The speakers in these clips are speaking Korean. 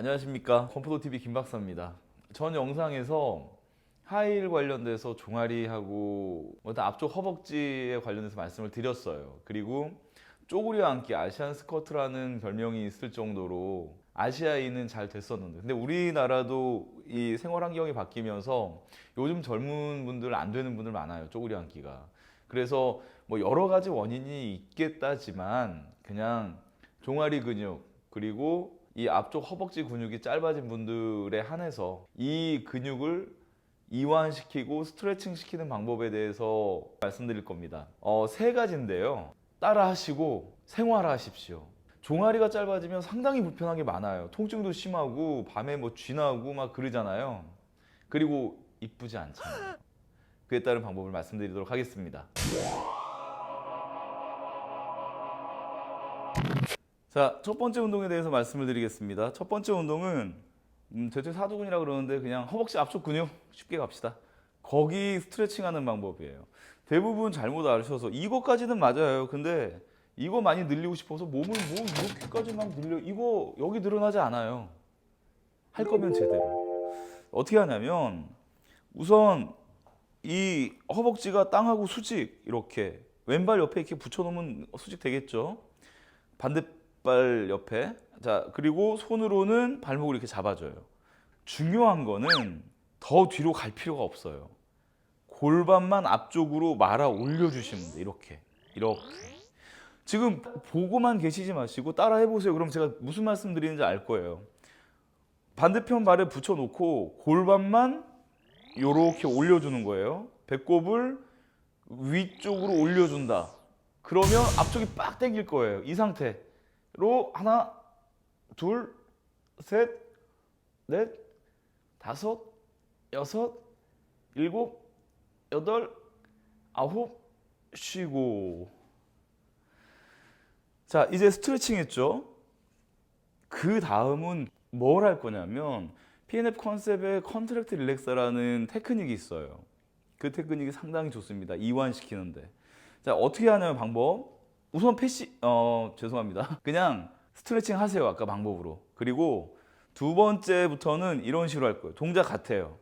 안녕하십니까? 컴포터TV 김박사입니다. 전 영상에서 하이힐 관련돼서 종아리하고 어떤 앞쪽 허벅지에 관련해서 말씀을 드렸어요. 그리고 쪼그려 앉기 아시안 스커트라는 별명이 있을 정도로 아시아인은 잘 됐었는데. 근데 우리나라도 이 생활 환경이 바뀌면서 요즘 젊은 분들 안 되는 분들 많아요 쪼그려 앉기가. 그래서 뭐 여러 가지 원인이 있겠다지만 그냥 종아리 근육 그리고 이 앞쪽 허벅지 근육이 짧아진 분들에 한해서 이 근육을 이완시키고 스트레칭 시키는 방법에 대해서 말씀드릴 겁니다. 어, 세 가지인데요. 따라 하시고 생활하십시오. 종아리가 짧아지면 상당히 불편한 게 많아요. 통증도 심하고 밤에 뭐 쥐나고 막 그러잖아요. 그리고 이쁘지 않잖아요. 그에 따른 방법을 말씀드리도록 하겠습니다. 자, 첫 번째 운동에 대해서 말씀을 드리겠습니다. 첫 번째 운동은 음, 대체 사두근이라 그러는데 그냥 허벅지 앞쪽 근육 쉽게 갑시다. 거기 스트레칭 하는 방법이에요. 대부분 잘못 아셔서 이거까지는 맞아요. 근데 이거 많이 늘리고 싶어서 몸을 뭐 이렇게까지 막 늘려 이거 여기 늘어나지 않아요. 할 거면 제대로. 어떻게 하냐면 우선 이 허벅지가 땅하고 수직 이렇게 왼발 옆에 이렇게 붙여놓으면 수직 되겠죠. 반대 발 옆에 자 그리고 손으로는 발목을 이렇게 잡아줘요. 중요한 거는 더 뒤로 갈 필요가 없어요. 골반만 앞쪽으로 말아 올려주시면 돼 이렇게 이렇게. 지금 보고만 계시지 마시고 따라 해보세요. 그럼 제가 무슨 말씀 드리는지 알 거예요. 반대편 발에 붙여놓고 골반만 이렇게 올려주는 거예요. 배꼽을 위쪽으로 올려준다. 그러면 앞쪽이 빡 당길 거예요. 이 상태 로 하나, 둘, 셋, 넷, 다섯, 여섯, 일곱, 여덟, 아홉, 쉬고. 자, 이제 스트레칭 했죠? 그 다음은 뭘 할 거냐면 PNF 컨셉의 컨트랙트 릴렉서라는 테크닉이 있어요. 그 테크닉이 상당히 좋습니다. 이완시키는데. 자, 어떻게 하냐면 방법. 우선 패시 어, 죄송합니다. 그냥 스트레칭 하세요. 아까 방법으로. 그리고 두 번째부터는 이런 식으로 할 거예요. 동작 같아요.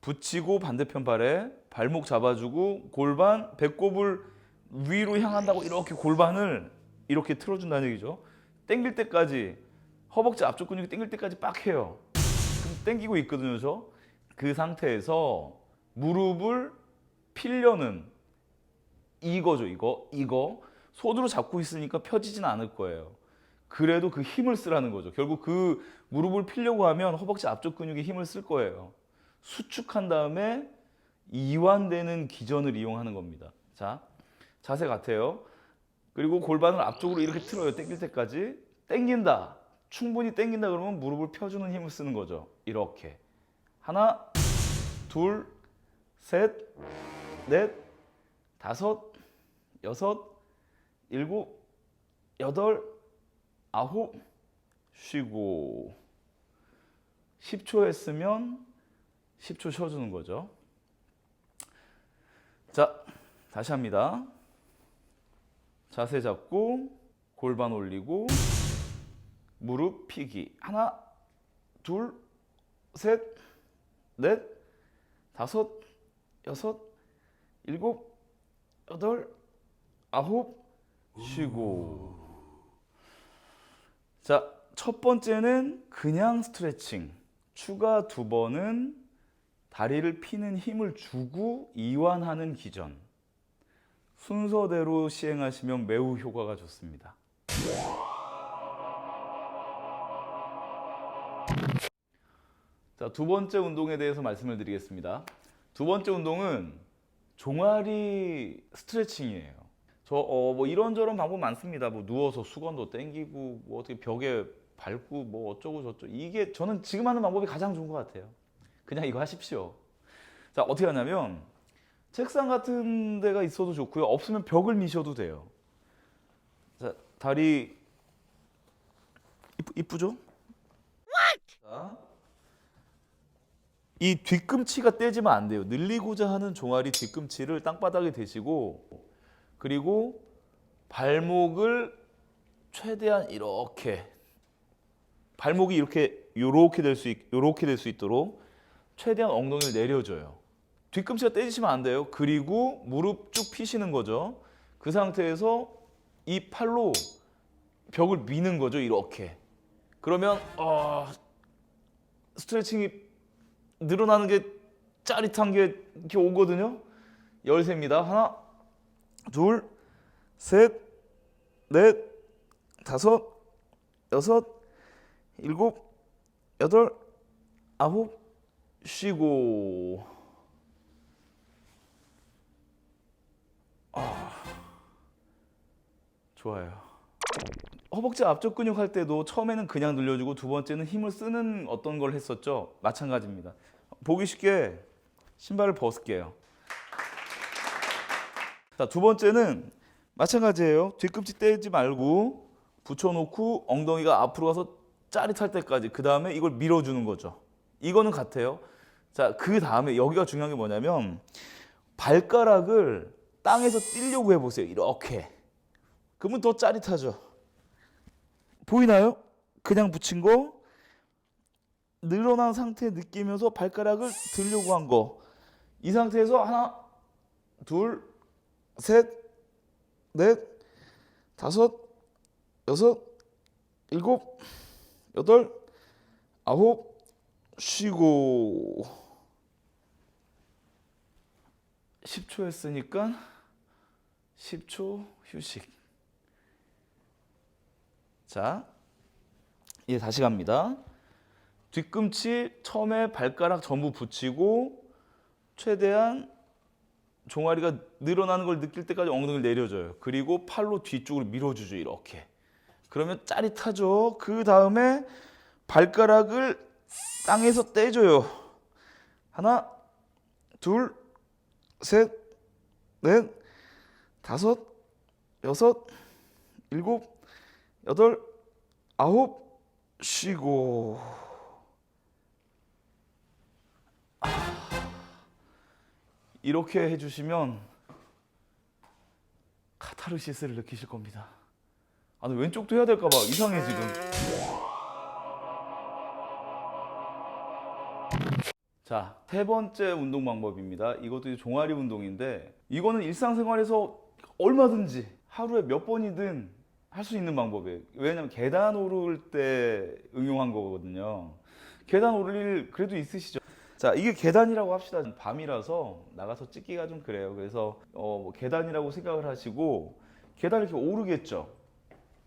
붙이고 반대편 발에 발목 잡아주고 골반 배꼽을 위로 향한다고 이렇게 골반을 이렇게 틀어준다는 얘기죠. 땡길 때까지 허벅지 앞쪽 근육이 땡길 때까지 빡 해요. 땡기고 있거든요, 저. 그 상태에서 무릎을 필려는 이거죠, 이거. 이거. 손으로 잡고 있으니까 펴지진 않을 거예요. 그래도 그 힘을 쓰라는 거죠. 결국 그 무릎을 필려고 하면 허벅지 앞쪽 근육에 힘을 쓸 거예요. 수축한 다음에 이완되는 기전을 이용하는 겁니다. 자, 자세 같아요. 그리고 골반을 앞쪽으로 이렇게 틀어요. 당길 때까지. 당긴다. 충분히 당긴다 그러면 무릎을 펴주는 힘을 쓰는 거죠. 이렇게. 하나, 둘, 셋, 넷, 다섯, 여섯, 일곱, 여덟, 아홉, 쉬고. 10초 했으면 10초 쉬어주는 거죠. 자, 다시 합니다. 자세 잡고 골반 올리고 무릎 피기 하나 둘 셋 넷 다섯 여섯 일곱 여덟 아홉 쉬고 자 첫 번째는 그냥 스트레칭 추가 두 번은 다리를 피는 힘을 주고 이완하는 기전 순서대로 시행하시면 매우 효과가 좋습니다. 자, 두 번째 운동에 대해서 말씀을 드리겠습니다. 두 번째 운동은 종아리 스트레칭이에요. 저, 어, 뭐 이런저런 방법 많습니다. 뭐 누워서 수건도 땡기고, 뭐 어떻게 벽에 밟고, 뭐 어쩌고 저쩌고. 이게 저는 지금 하는 방법이 가장 좋은 것 같아요. 그냥 이거 하십시오. 자, 어떻게 하냐면, 책상 같은 데가 있어도 좋고요. 없으면 벽을 미셔도 돼요. 자, 다리 이쁘, 이쁘죠? 자, 이 뒤꿈치가 떼지면 안 돼요. 늘리고자 하는 종아리 뒤꿈치를 땅바닥에 대시고 그리고 발목을 최대한 이렇게 발목이 이렇게 요렇게 될 수 요렇게 될 수 있도록 최대한 엉덩이를 내려줘요. 뒤꿈치가 떼지시면 안 돼요. 그리고 무릎 쭉 피시는 거죠. 그 상태에서 이 팔로 벽을 미는 거죠. 이렇게. 그러면 어, 스트레칭이 늘어나는 게 짜릿한 게 이렇게 오거든요. 열세입니다. 하나, 둘, 셋, 넷, 다섯, 여섯, 일곱, 여덟, 아홉, 쉬고. 아, 좋아요. 허벅지 앞쪽 근육 할 때도 처음에는 그냥 늘려주고 두 번째는 힘을 쓰는 어떤 걸 했었죠. 마찬가지입니다. 보기 쉽게 신발을 벗을게요. 자, 두 번째는 마찬가지예요. 뒤꿈치 떼지 말고 붙여놓고 엉덩이가 앞으로 가서 짜릿할 때까지 그 다음에 이걸 밀어주는 거죠. 이거는 같아요. 자, 그 다음에 여기가 중요한 게 뭐냐면 발가락을 땅에서 띄려고 해보세요. 이렇게. 그러면 더 짜릿하죠. 보이나요? 그냥 붙인 거 늘어난 상태 느끼면서 발가락을 들려고 한 거. 이 상태에서 하나, 둘, 셋, 넷, 다섯, 여섯, 일곱, 여덟, 아홉, 쉬고 10초 했으니까 10초 휴식. 자, 이제 다시 갑니다. 뒤꿈치 처음에 발가락 전부 붙이고 최대한 종아리가 늘어나는 걸 느낄 때까지 엉덩이를 내려줘요. 그리고 팔로 뒤쪽으로 밀어주죠. 이렇게. 그러면 짜릿하죠. 그 다음에 발가락을 땅에서 떼줘요. 하나, 둘, 셋, 넷, 다섯, 여섯, 일곱, 여덟, 아홉, 쉬고. 이렇게 해주시면 카타르시스를 느끼실 겁니다. 아, 왼쪽도 해야 될까봐 이상해 지금. 자, 세 번째 운동 방법입니다. 이것도 종아리 운동인데 이거는 일상생활에서 얼마든지 하루에 몇 번이든 할 수 있는 방법이에요. 왜냐면 계단 오를 때 응용한 거거든요. 계단 오를 일 그래도 있으시죠? 자, 이게 계단이라고 합시다. 밤이라서 나가서 찍기가 좀 그래요. 그래서 어, 뭐 계단이라고 생각을 하시고 계단 이렇게 오르겠죠.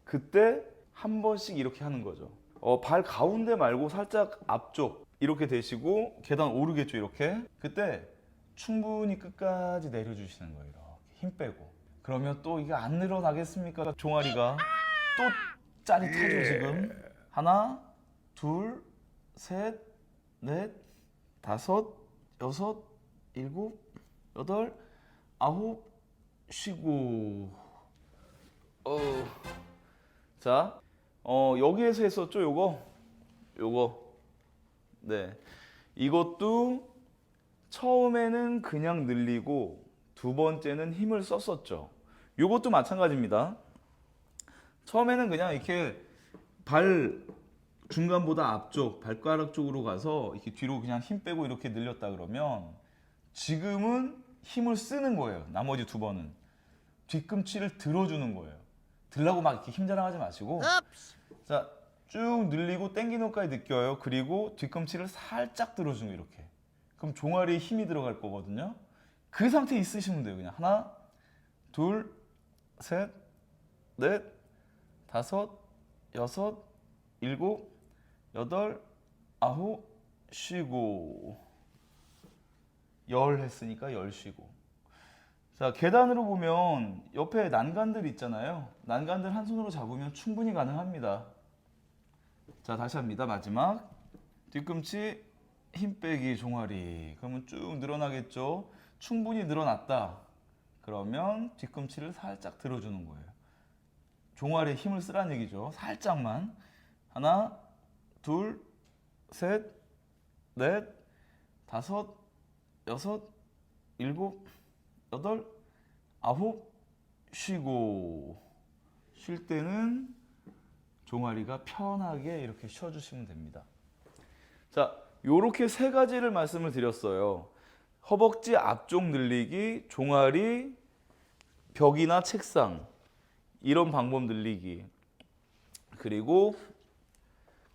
그때 한 번씩 이렇게 하는 거죠. 어, 발 가운데 말고 살짝 앞쪽 이렇게 되시고 계단 오르겠죠. 이렇게. 그때 충분히 끝까지 내려주시는 거예요. 이렇게 힘 빼고. 그러면 또 이게 안 늘어나겠습니까? 종아리가 또 짜릿하죠 지금. 하나, 둘, 셋, 넷, 다섯, 여섯, 일곱, 여덟, 아홉, 쉬고. 어. 자, 어, 여기에서 했었죠, 요거? 요거. 네. 이것도 처음에는 그냥 늘리고 두 번째는 힘을 썼었죠. 요것도 마찬가지입니다. 처음에는 그냥 이렇게 발 중간보다 앞쪽 발가락 쪽으로 가서 이렇게 뒤로 그냥 힘 빼고 이렇게 늘렸다 그러면 지금은 힘을 쓰는 거예요. 나머지 두 번은 뒤꿈치를 들어주는 거예요. 들라고 막 이렇게 힘 자랑하지 마시고 자 쭉 늘리고 당기는 것까지 느껴요. 그리고 뒤꿈치를 살짝 들어주는 거 이렇게. 그럼 종아리에 힘이 들어갈 거거든요. 그 상태 있으시면 돼요. 그냥 하나, 둘, 셋, 넷, 다섯, 여섯, 일곱, 여덟, 아홉, 쉬고. 열 했으니까 열 쉬고. 자 계단으로 보면 옆에 난간들 있잖아요. 난간들 한 손으로 잡으면 충분히 가능합니다. 자 다시 합니다. 마지막. 뒤꿈치 힘 빼기 종아리. 그러면 쭉 늘어나겠죠? 충분히 늘어났다. 그러면 뒤꿈치를 살짝 들어주는 거예요. 종아리에 힘을 쓰라는 얘기죠. 살짝만. 하나 둘, 셋, 넷, 다섯, 여섯, 일곱, 여덟, 아홉, 쉬고 쉴 때는 종아리가 편하게 이렇게 쉬어주시면 됩니다. 자, 요렇게 세 가지를 말씀을 드렸어요. 허벅지 앞쪽 늘리기, 종아리, 벽이나 책상 이런 방법 늘리기. 그리고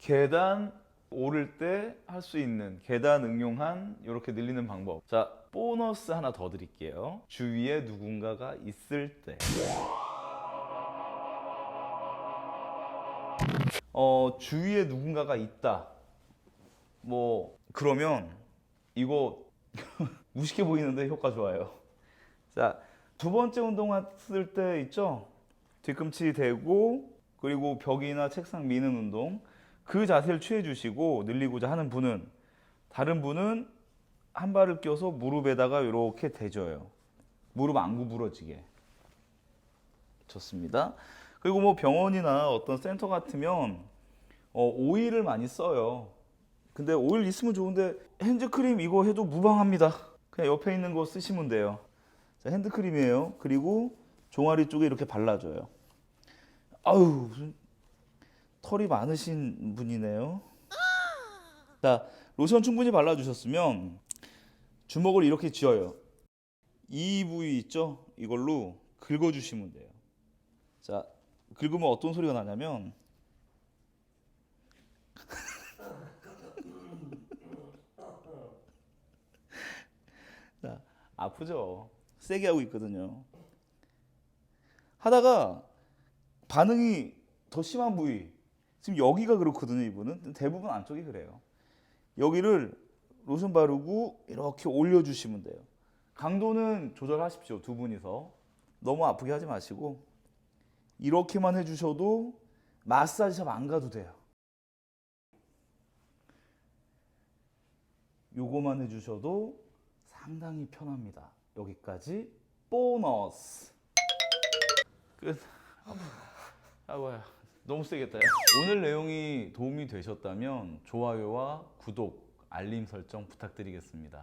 계단 오를 때 할 수 있는 계단 응용한 이렇게 늘리는 방법. 자, 보너스 하나 더 드릴게요. 주위에 누군가가 있을 때. 어, 주위에 누군가가 있다. 뭐 그러면 이거 무식해 보이는데 효과 좋아요. 자, 두 번째 운동했을 때 있죠? 뒤꿈치 대고 그리고 벽이나 책상 미는 운동 그 자세를 취해 주시고 늘리고자 하는 분은 다른 분은 한 발을 껴서 무릎에다가 이렇게 대줘요. 무릎 안 구부러지게. 좋습니다. 그리고 뭐 병원이나 어떤 센터 같으면 어, 오일을 많이 써요. 근데 오일 있으면 좋은데 핸드크림 이거 해도 무방합니다. 그냥 옆에 있는 거 쓰시면 돼요. 자, 핸드크림이에요. 그리고 종아리 쪽에 이렇게 발라줘요. 아유 무슨 털이 많으신 분이네요. 자 로션 충분히 발라주셨으면 주먹을 이렇게 쥐어요. 이 부위 있죠? 이걸로 긁어주시면 돼요. 자 긁으면 어떤 소리가 나냐면 자, 아프죠? 세게 하고 있거든요. 하다가 반응이 더 심한 부위. 지금 여기가 그렇거든요, 이분은. 대부분 안쪽이 그래요. 여기를 로션 바르고 이렇게 올려주시면 돼요. 강도는 조절하십시오, 두 분이서. 너무 아프게 하지 마시고. 이렇게만 해주셔도 마사지샵 안 가도 돼요. 요거만 해주셔도 상당히 편합니다. 여기까지 보너스. 끝. 아고야 너무 세겠다. 야. 오늘 내용이 도움이 되셨다면 좋아요와 구독, 알림 설정 부탁드리겠습니다.